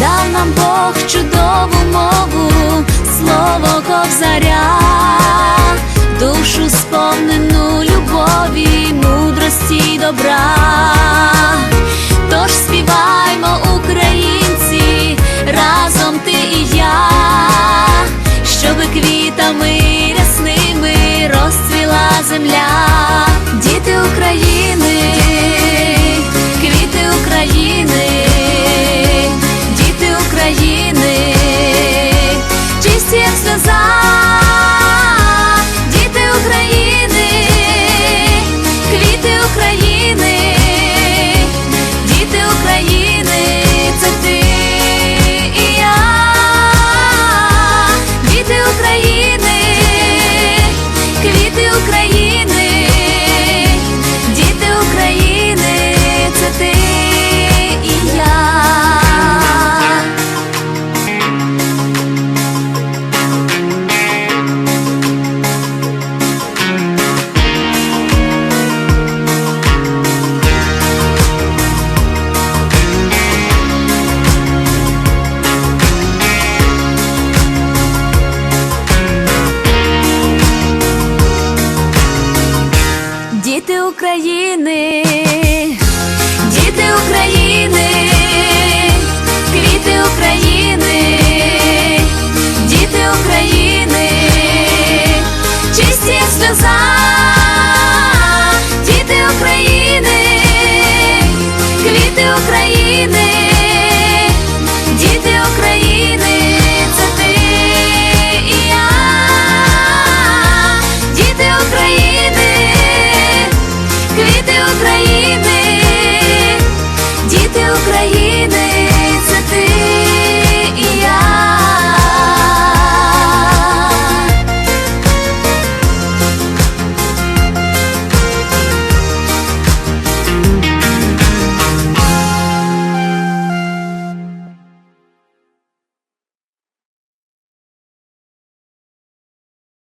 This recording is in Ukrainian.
Дав нам Бог чудову мову, слово ковзаря, Дайте України.